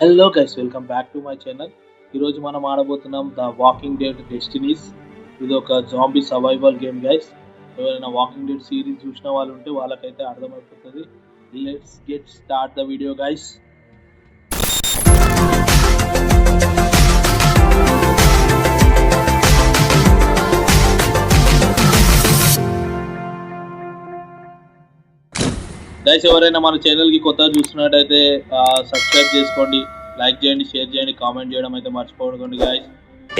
Hello guys welcome back to my channel ఈరోజు మనం ఆడబోతున్నాం ద వాకింగ్ డెడ్ డెస్టినీస్ ఇది ఒక జాంబీ సర్వైవల్ గేమ్ గైస్ ఎవరైనా వాకింగ్ డెడ్ సిరీస్ చూసిన వాళ్ళు ఉంటే వాళ్ళకైతే అర్థమైపోతుంది. Let's get start the video guys guys ఎవరైనా మన ఛానల్కి కొత్తగా చూస్తున్నట్టయితే సబ్స్క్రైబ్ చేసుకోండి లైక్ చేయండి షేర్ చేయండి కామెంట్ చేయడం అయితే మర్చిపోకండి guys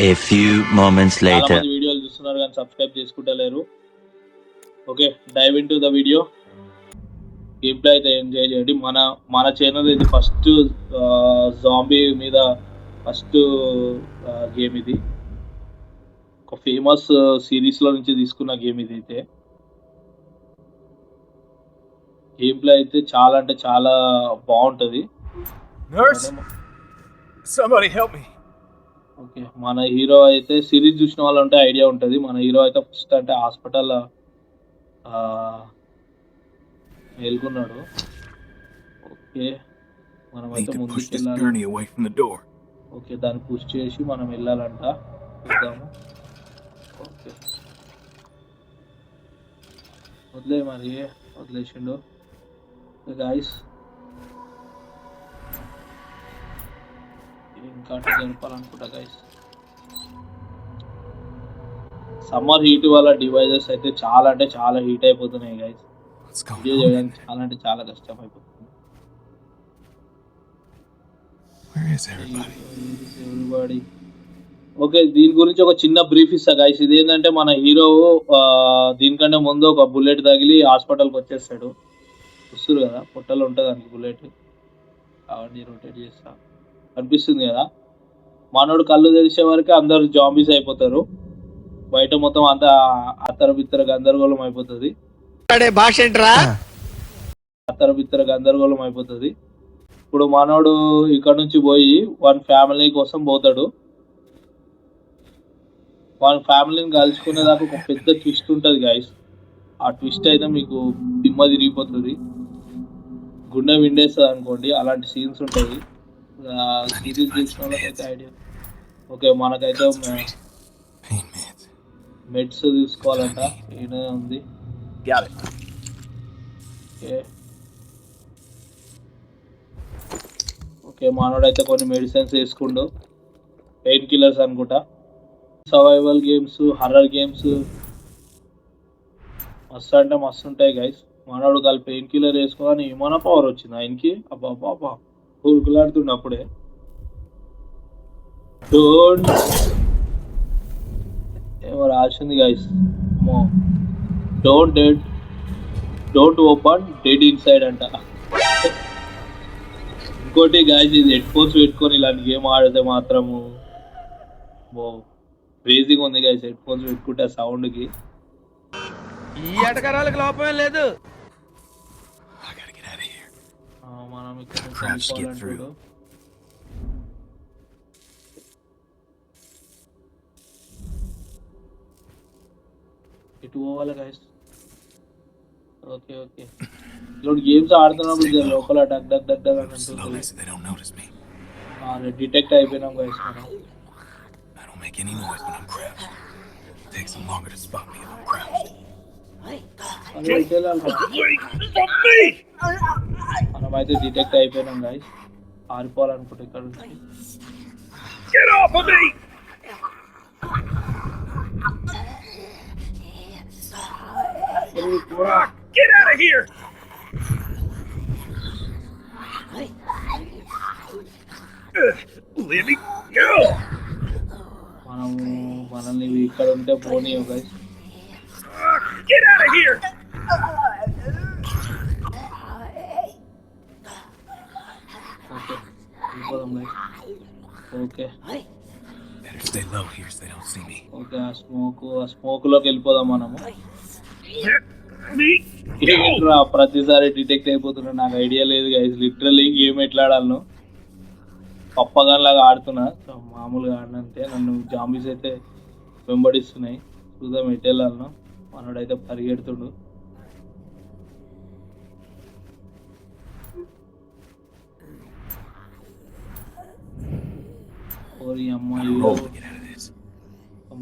A few moments later. వీడియోలు చూస్తున్నారు కానీ subscribe చేసుకుంటలేరు okay dive in to the video game play అయితే ఎంజాయ్ చేయండి. మన మన ఛానల్ ఇది ఫస్ట్ జాంబీ మీద ఫస్ట్ గేమ్ ఇది. ఒక ఫేమస్ సిరీస్లో నుంచి తీసుకున్న గేమ్ ఇది అయితే. గేమ్ ప్లే అయితే చాలా అంటే చాలా బాగుంటది. Nurse, somebody help me. Okay మన హీరో అయితే సిరీస్ చూసిన వాళ్ళు ఉంటే ఐడియా ఉంటుంది. మన హీరో అయితే ఫస్ట్ అంటే హాస్పిటల్ మేల్కొన్నాడు ఓకే మనం Need అయితే to ముందుకు push this వెళ్ళాలి gurney away from the door. Okay దాన్ని పుష్ చేసి మనం వెళ్ళాలంట. చూద్దాము. ఓకే. వదిలే మరి వదిలేసిండు. గాయస్ ఇంకా జరపాలనుకుంటా గైస్ సమ్మర్ హీట్ వల్ల డివైజెస్ అయితే చాలా అంటే చాలా హీట్ అయిపోతున్నాయి గైస్ వీడియో? చేయడానికి చాలా అంటే చాలా కష్టం అయిపోతుంది. ఓకే దీని గురించి ఒక చిన్న బ్రీఫ్ ఇస్తా గైస్ ఇది ఏంటంటే మన హీరో దీనికంటే ముందు ఒక బుల్లెట్ తగిలి హాస్పిటల్కి వచ్చేస్తాడు. చూస్తారు కదా పొట్టలో ఉంటుంది దానికి బుల్లెట్. అవన్నీ రొటేట్ చేస్తా. అనిపిస్తుంది కదా? మనోడు కళ్ళు తెరిచే వరకు అందరు జాంబీస్ అయిపోతారు. బయట మొత్తం అంతా అత్తర బిత్తర గందరగోళం అయిపోతుంది. భాష అత్తర బిత్తర గందరగోళం అయిపోతుంది. ఇప్పుడు మనోడు ఇక్కడ నుంచి పోయి వన్ ఫ్యామిలీ కోసం పోతాడు. వాళ్ళ ఫ్యామిలీని కలుసుకునేదాకా ఒక పెద్ద ట్విస్ట్ ఉంటుంది గాయస్ ఆ ట్విస్ట్ అయితే మీకు దిమ్మ తిరిగిపోతుంది. గుండె విండేస్తుంది అనుకోండి అలాంటి సీన్స్ ఉంటాయి. సిరీస్ చూసిన వాళ్ళకైతే ఐడియా ఓకే మనకైతే. మెడ్స్ తీసుకోవాలంట. ఈయన ఉంది. ఓకే. ఓకే మానవుడైతే కొన్ని మెడిసిన్స్ వేసుకుండు. పెయిన్ కిల్లర్స్ అనుకుంటా. సర్వైవల్ గేమ్స్ హర్రర్ గేమ్స్ మస్తు అంటే మస్తు ఉంటాయి గైస్ మనోడు కాలు పెయిన్ కిల్లర్ వేసుకోవాలని ఏమైనా పవర్ వచ్చింది ఆయనకి? అబ్బా పాపా ఉరుకులాడుతుండే అప్పుడే డోంట్ ఏమో రాసింది guys don't dead don't open dead inside అంట. ఇంకోటి గాయస్ ఇది హెడ్ ఫోన్స్ పెట్టుకొని ఇలాంటి గేమ్ ఆడితే మాత్రము బో క్రేజీగా ఉంది గాయస్ హెడ్ ఫోన్స్ పెట్టుకుంటే సౌండ్కి ఈ ఎటకరాలకు లోపమే లేదు. ఆ, మనం ఇక్కడ నుంచి Crouch to get వెళ్ళిపోవాలంటాడు. ఇటు పోవాలి గాయస్ ఓకే ఓకే ఇప్పుడు గేమ్స్ ఆడుతున్నప్పుడు జర లోపల డగ్ డగ్ డగ్ డగ్ అని Slowly అంటుంది so they don't notice me. Detect అయిపోయినాం గాయస్ మనం I don't make any noise when I'm crouched. It takes them longer to spot me if I'm crouched. మనం ఇటు వెళ్ళాలి కదా. మనం అయితే డిటెక్ట్ అయిపోయినాం గాయస్ పారిపోవాలనుకుంటే ఇక్కడ Get out of here! Ugh, Let me go! మనము మనల్ని ఇక్కడ ఉంటే పోనీ guys Get out of here! Okay వెళ్ళిపోదాం guys okay Better stay low here so they don't see me. Okay ఆ స్మోక్ ఆ స్మోక్లోకి వెళ్ళిపోదాం మనము. ప్రతిసారి డిటెక్ట్ అయిపోతున్నా నాకు ఐడియా లేదు గైస్ లిటరల్లీ గేమ్ ఎట్లా ఆడాలను పప్పగాన్లాగా ఆడుతున్నా. సో మామూలుగా ఆడినంతే. నన్ను జాంబీస్ అయితే వెంబడిస్తున్నాయి. చూద్దాం ఎటు వెళ్ళాలను. మనోడైతే పరిగెడుతుండు. ఓరి అమ్మ Roll to get out of this.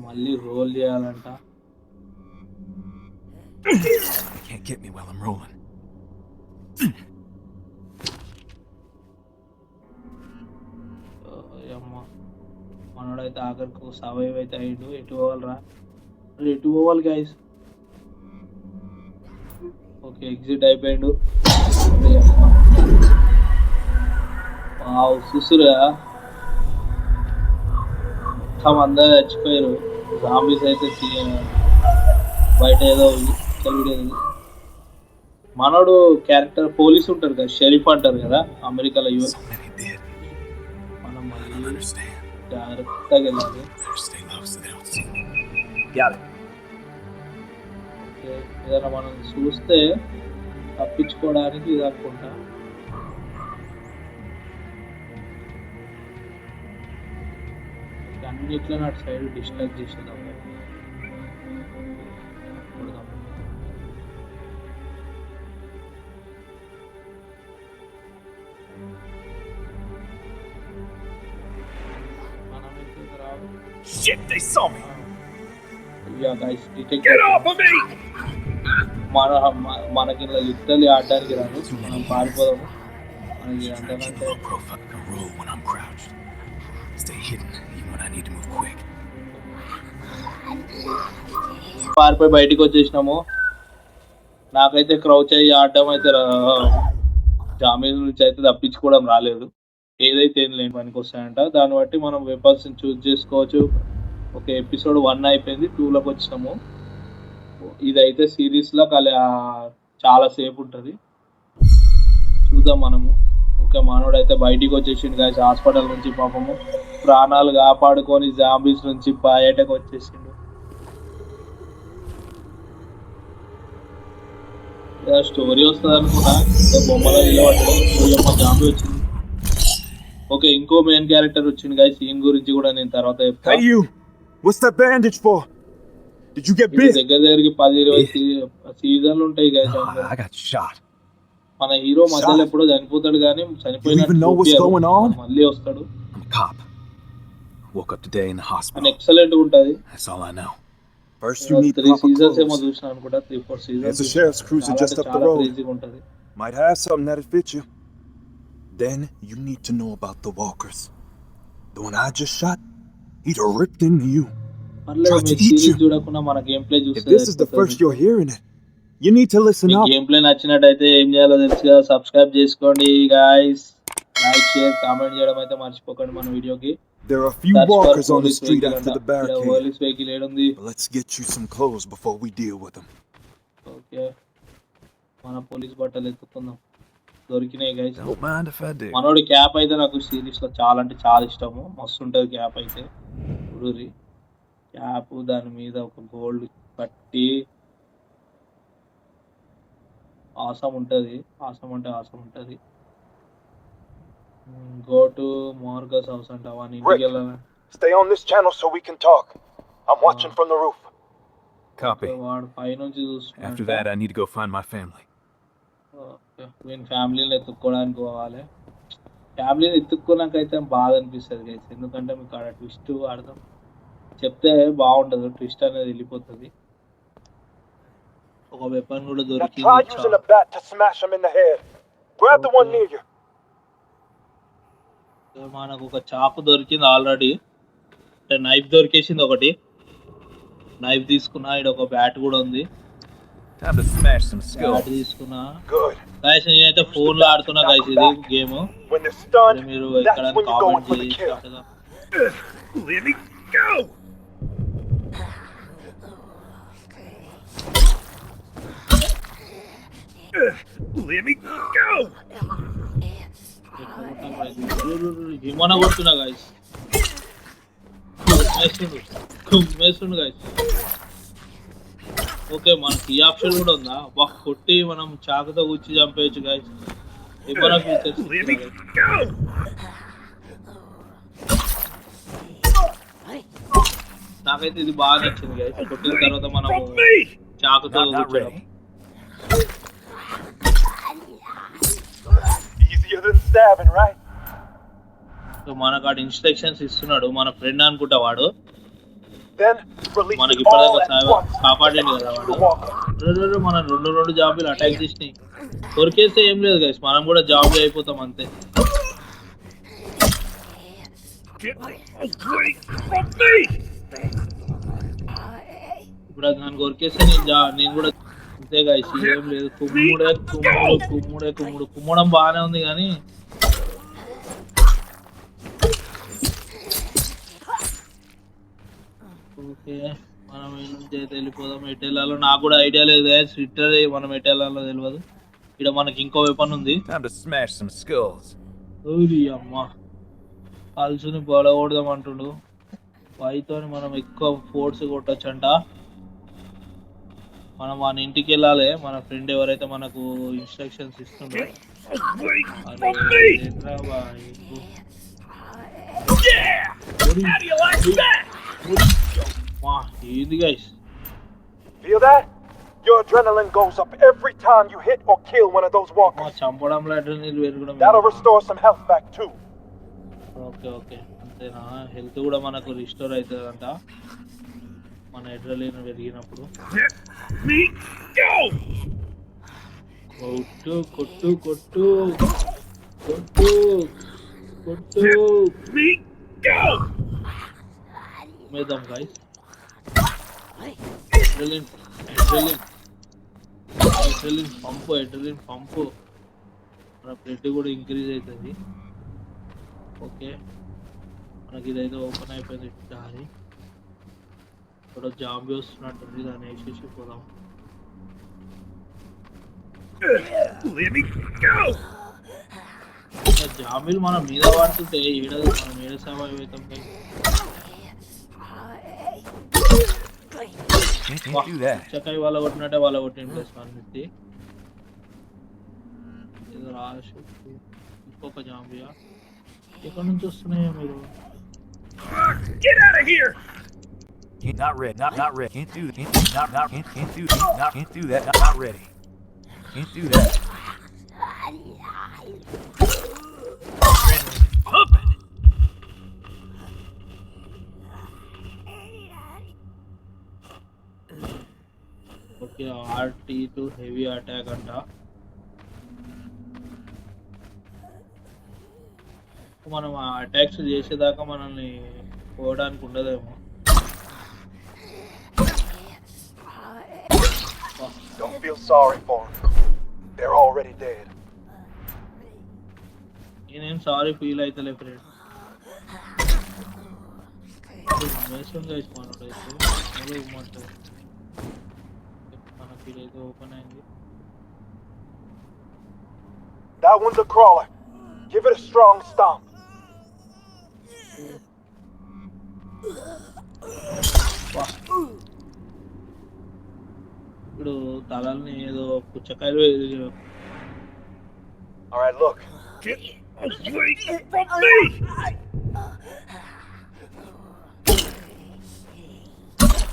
మళ్ళీ రోల్ చేయాలంట. Can't get me while I'm rolling. మనోడైతే ఆఖరికి సవైవ్ అయితే అయ్యిండు. ఎటు పోవాలరా? అరే ఎటు పోవాలి గైస్ ఓకే ఎగ్జిట్ అయిపోయిండు. చూసురా మొత్తం అందరూ చచ్చిపోయారు. జాంబీస్ అయితే బయట ఏదో తెలియదు మనోడు క్యారెక్టర్ పోలీస్ ఉంటారు కదా షెరీఫ్ అంటారు కదా అమెరికాలో యుఎస్. మనం జాగ్రత్తగా వెళ్ళాలి. ఏదైనా మనం చూస్తే తప్పించుకోవడానికి ఇది అనుకుంటా. ఓకే, అన్నిట్లో నాటి సైడ్ డిస్ట్రాక్ట్ చేసేద్దాం కొడదాం. మనం ఇక్కడికి రావాలి. Shit, they saw me. Yeah, guys, detect Get off of me! మన మ- మనకి ఇలా లిటరలీ ఆడడానికి రాదు మనం పారిపోదాము మనకి Try to keep అంతకంటే పారిపోయి బయటికి వచ్చేసినాము. నాకైతే క్రౌచ్ అయ్యి ఆడడం అయితే జామీన్ నుంచి అయితే తప్పించుకోవడం రాలేదు. ఏదైతే ఏం లేని పనికి వస్తాయంట. దాన్ని బట్టి మనం వెపన్స్ చూస్ చేసుకోవచ్చు. ఒక ఎపిసోడ్ వన్ అయిపోయింది. టూలోకి వచ్చినాము. ఇదైతే సిరీస్లో కల చాలా సేపు ఉంటుంది. చూద్దాం మనము. ఓకే మనోడు అయితే బయటికి వచ్చేసిండు గాయస్ హాస్పిటల్ నుంచి పాపము ప్రాణాలు కాపాడుకొని జాంబీస్ నుంచి బయటకు వచ్చేసిండు. స్టోరీ వస్తుంది అనుకున్నా ఇంకా బొమ్మలో నిలబడ్డాడు. జాంబీ వచ్చింది. ఓకే ఇంకో మెయిన్ క్యారెక్టర్ వచ్చింది గాయస్ ఈయన గురించి కూడా నేను తర్వాత చెప్తా. Hey, you! What's that bandage for? Did you get bit? దగ్గర దగ్గరికి పది ఇరవై సీజన్లు ఉంటాయి guys మన హీరో మధ్యలో ఎప్పుడో చనిపోతాడు కానీ చనిపోయినట్టు You even know what's చూపియ్యరు. going on? మళ్ళీ వస్తాడు I'm a cop. Woke up today in the అని hospital. ఎక్సలెంట్ ఉంటది That's all I know. First, you need three proper seasons ఏమో clothes. చూసిన అనుకుంటా three four seasons There's a sheriff's cruiser just up the road. క్రేజీగా ఉంటది Might have something that'll fit you. Then you need to know about the walkers. The one I just shot, he'd have ripped into you. పర్లేదు Try to మీరు eat series you. చూడకుండా మన game play If చూస్తే this is the first you're hearing it, you need to listen up. Game play నచ్చినట్టయితే ఏం చేయాలో తెలుసుగా subscribe చేసుకోండి గాయస్ లైక్ షేర్ కామెంట్ చేయడం అయితే మర్చిపోకండి మన వీడియోకి. There are a few walkers on the street after the barricade. But let's get you some clothes before we deal with them. Okay మన పోలీస్ బట్టలు ఎత్తుకుందాం దొరికినాయి guys Don't mind if I do. మనోడి క్యాప్ అయితే నాకు సిరీస్లో చాలా అంటే చాలా ఇష్టము. మస్తు ఉంటది క్యాప్ అయితే. ఉడూరి క్యాప్ దాని మీద ఒక గోల్డ్ పట్టి ఆసం ఉంటది ఆసం అంటే ఆసం ఉంటది గో టు మార్గస్ హౌస్ అంట వాని ఇంటికి వెళ్ళాలి Stay on this channel so we can talk. I'm watching from the roof. Copy. వాడు పైనుంచి After that, I need to go find my family. నేను ఫ్యామిలీని ఎత్తుక్కోవడానికి పోవాలి ఫ్యామిలీని ఎత్తుక్కోనాకైతే బాధ అనిపిస్తుంది గైస్ ఎందుకంటే మీకు ఆడ ట్విస్ట్ అర్థం చెప్తే బాగుండదు ట్విస్ట్ అనేది వెళ్ళిపోతుంది ఒక వెపన్ కూడా Now దొరికింది try using a bat to smash him in the head. Grab the one near you. చా- మనకు ఒక చాకు దొరికింది ఆల్రెడీ అంటే నైఫ్ దొరికేసింది ఒకటి నైఫ్ తీసుకున్నా ఇక్కడ ఒక బ్యాట్ కూడా ఉంది Time to smash some bat skulls. తీసుకున్నా Good. గైస్ నేనైతే ఫోన్ లో ఆడుతున్నా గైస్ ఇది గేమ్ When they're stunned, మీరు that's ఎక్కడ when you go in comment for the చేసి kill. అట్టగా Let me go! Let me go! విమానం కొడుతున్నా గాయస్ వేస్తుండు గాయస్ ఓకే మనకి ఈ ఆప్షన్ కూడా ఉందా బా కొట్టి మనం చాకుతో కూర్చి చంపేయచ్చు guys features Let me go! నాకైతే ఇది బాగా నచ్చింది గాయస్ కొట్టిన తర్వాత మనం! చాకుతో కూర్చోడం stabbing, right? సో మనకు ఆడు ఇన్స్ట్రక్షన్స్ ఇస్తున్నాడు మన ఫ్రెండ్ అనుకుంటా వాడు Then release మనకి all ఇప్పటిదాకా at సా- once. కాపాడండి కదా వాడు walker. రే, రే, రే, మన రెండు రెండు జాబులు అటాక్ చేసినాయి దొరికేస్తే ఏం లేదు గైస్ మనం కూడా జాబ్ అయిపోతాం అంతే! ఇప్పుడు అది నన్ను కొరికేస్తే నేను జా నేను కూడా అంతే గైస్ ఏం లేదు కుమ్ముడే కుమ్ముడు కుమ్ముడే కుమ్ముడు కుమ్మడం బాగానే ఉంది కానీ ఓకే మనం ఈ నుంచి అయితే వెళ్ళిపోదాం ఎటు వెళ్ళాలో నాకు కూడా ఐడియా లేదు గైస్ ట్విట్టర్ మనం ఎటు వెళ్ళాలో తెలియదు ఇక్కడ మనకి ఇంకో వెపన్ ఉంది Time to smash some skulls. ఊరి అమ్మ కాల్చుని పడకూడదాం అంటుండు పైతోని మనం ఎక్కువ ఫోర్స్ కొట్టొచ్చంట మనం మన ఇంటికి వెళ్ళాలి మన ఫ్రెండ్ ఎవరైతే మనకు ఇన్స్ట్రక్షన్స్ ఇస్తుండో? Yeah! How do you like that? అమ్మా, ఏంది guys Feel that? Your adrenaline goes up every time you hit or kill one of those మా walkers. చంపడంలో అడ్రినల్ పెరగడం That'll restore some health back too. Okay okay అంతేనా health కూడా మనకు restore అవుతుందంట మన ఎడ్రలిన్ పెరిగినప్పుడు Let me go! కొట్టు కొట్టు కొట్టు కొట్టు కొట్టు Let me go! మేద్దాం guys adrenaline adrenaline adrenaline pump adrenaline pump మన బ్లడ్ కూడా ఇంక్రీజ్ అవుతుంది. ఓకే మనకి ఇదైతే ఓపెన్ అయిపోయింది దారి. ఇక్కడ జాంబీ వస్తున్నట్టుంది. దాన్ని వేసేసి పోదాం. జాంబీలు మన మీద పడుతుంటే ఏడదు మనం ఏడ సర్వైవ్ అవుతాం Can't, can't do that. చక్కాయి వాళ్ళ కొట్టినట్టే వాళ్ళ కొట్టిన ప్లస్ వన్ ఫిఫ్టీ ఇది రాష్ ఇంకొక జాంబియా ఎక్కడి నుంచి వస్తున్నాయో మీరు Get out of here! Can't, not ready. Not not ready. Can't do. Can't not not can't, can't do. Can't, not can't do that. Not, not ready. Can't do that. R T to heavy attack అంట. మనం ఆ attacks చేసేదాకా మనల్ని పోవడానికి ఉండదేమో. Don't feel sorry for them. They're already dead. నేనేం sorry feel అవుతలే friend అయితే మామూలుగా ఇమ్మంటాడు మనకి ఇదైతే ఓపెన్ అయింది That one's a crawler. Give it a strong stomp. వా. ఇప్పుడు తలల్ని ఏదో పుచ్చకాయలు వేసి- All right, look. Get away from me!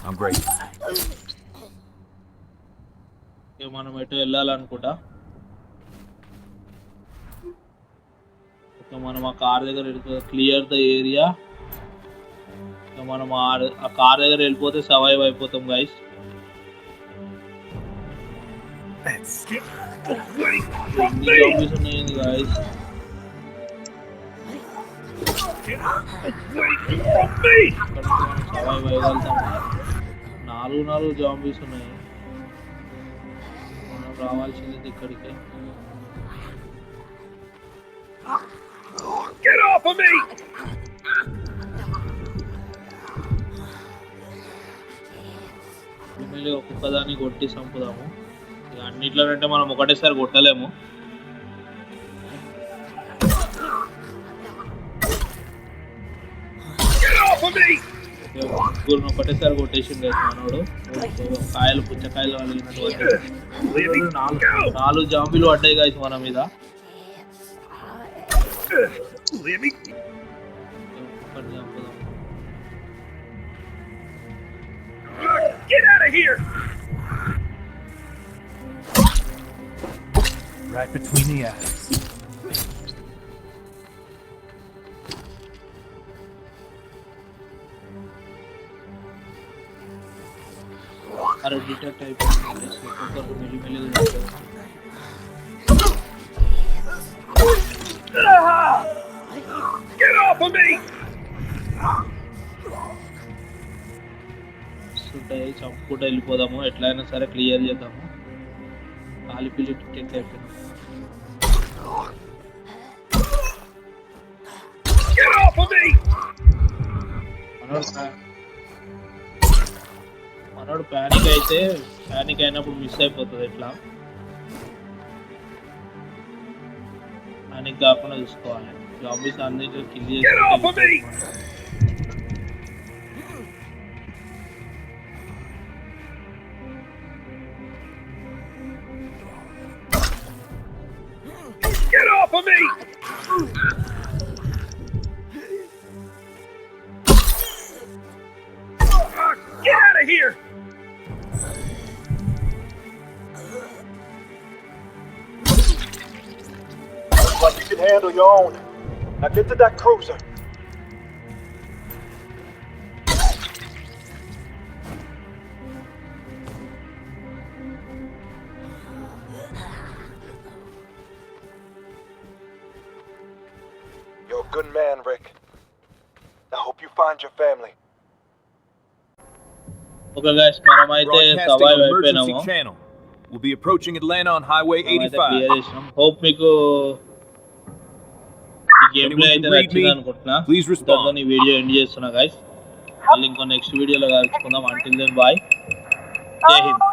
I'm great. ఇక మనం ఎటు వెళ్ళాలనుకుంటా? ఇక మనం ఆ కార్ దగ్గర క్లియర్ ద ఏరియా మనం ఆ- కార్ దగ్గర వెళ్ళిపోతే సర్వైవ్ అయిపోతాం గైస్ ఉన్నాయండి గైస్ అయ్యగలుగుతాం. నాలుగు నాలుగు జాంబీస్ ఉన్నాయి. రావాల్సింది ఇక్కడికి. Get off of me! ఎమ్మెల్యే ఒక్కొక్కదాన్ని కొట్టి చంపుదాము. ఇక అన్నిట్లోనంటే మనం ఒకటేసారి కొట్టలేము. ముగ్గురిని ఒకటేసారి కొట్టేసిండు కదా మనోడు. కాయలు పుచ్చకాయలు me నాలుగు go! నాలుగు జాంబీలు పడ్డాయి గాయస్ మన మీద Let me ఒక్కటి చంపుదాం get out of here! Right between the eyes. అరే డిటెక్ట్ అయిపోయింది ఒక్కొక్కరు మెల్లి మెల్లిగా. Get off of me! చంపుకుంటూ వెళ్ళిపోదాము ఎట్లయినా సరే క్లియర్ చేద్దాము కాలిపిల్లి డిటెక్ట్ అయిపోయింది Get off of me! మనోడు ప్యా- మనోడు ప్యానిక్ అయితే ప్యానిక్ అయినప్పుడు మిస్ అయిపోతుంది ఎట్లా ప్యానిక్ కాకుండా చూసుకోవాలి జాంబీస్ అన్నిటిని kill Get off of me! Get off of me! Ah, Get out of here! can handle your own. Now get to that cruiser. You're a good man, Rick. I hope you find your family. Okay guys మనం అయితే Broadcasting survive on అయిపోయినాము emergency channel. We'll be approaching Atlanta on Highway మనమైతే 85. Clear చేసినాం hope మీకు ఈ Game play Anyone అయితే can read నచ్చింది me? అనుకుంటున్నా. Please respond. దాంతో ఈ వీడియో ఎండ్ చేస్తున్నా గైస్ మళ్ళీ ఇంకో నెక్స్ట్ వీడియోలో కలుసుకుందాం. అంటిల్ దెన్ బాయ్ జై హింద్